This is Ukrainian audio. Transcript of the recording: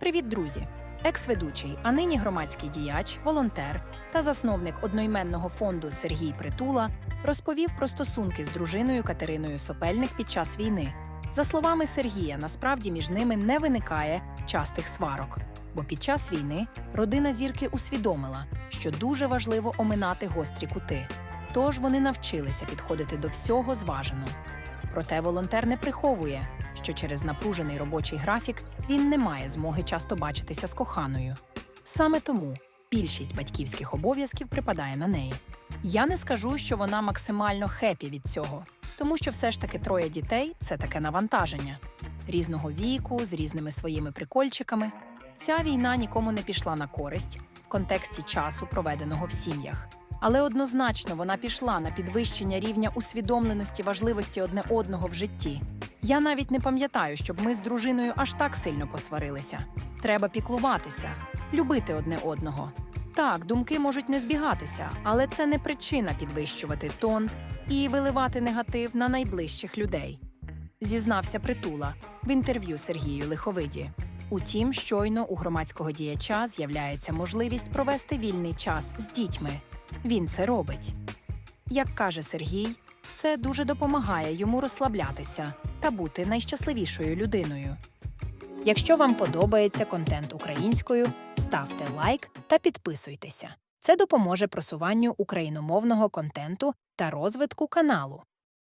Привіт, друзі! Екс-ведучий, а нині громадський діяч, волонтер та засновник одноіменного фонду Сергій Притула розповів про стосунки з дружиною Катериною Сопельник під час війни. За словами Сергія, насправді між ними не виникає частих сварок, бо під час війни родина зірки усвідомила, що дуже важливо оминати гострі кути. Тож вони навчилися підходити до всього зважено. Проте волонтер не приховує, що через напружений робочий графік він не має змоги часто бачитися з коханою. Саме тому більшість батьківських обов'язків припадає на неї. Я не скажу, що вона максимально хепі від цього, тому що все ж таки троє дітей це таке навантаження різного віку, з різними своїми прикольчиками. Ця війна нікому не пішла на користь в контексті часу, проведеного в сім'ях. Але однозначно вона пішла на підвищення рівня усвідомленості важливості одне одного в житті. Я навіть не пам'ятаю, щоб ми з дружиною аж так сильно посварилися. Треба піклуватися, любити одне одного. Так, думки можуть не збігатися, але це не причина підвищувати тон і виливати негатив на найближчих людей. Зізнався притула в інтерв'ю Сергію Лиховиді. Утім, щойно у громадського діяча з'являється можливість провести вільний час з дітьми. Він це робить. Як каже Сергій, це дуже допомагає йому розслаблятися та бути найщасливішою людиною. Якщо вам подобається контент українською, ставте лайк та підписуйтеся. Це допоможе просуванню україномовного контенту та розвитку каналу.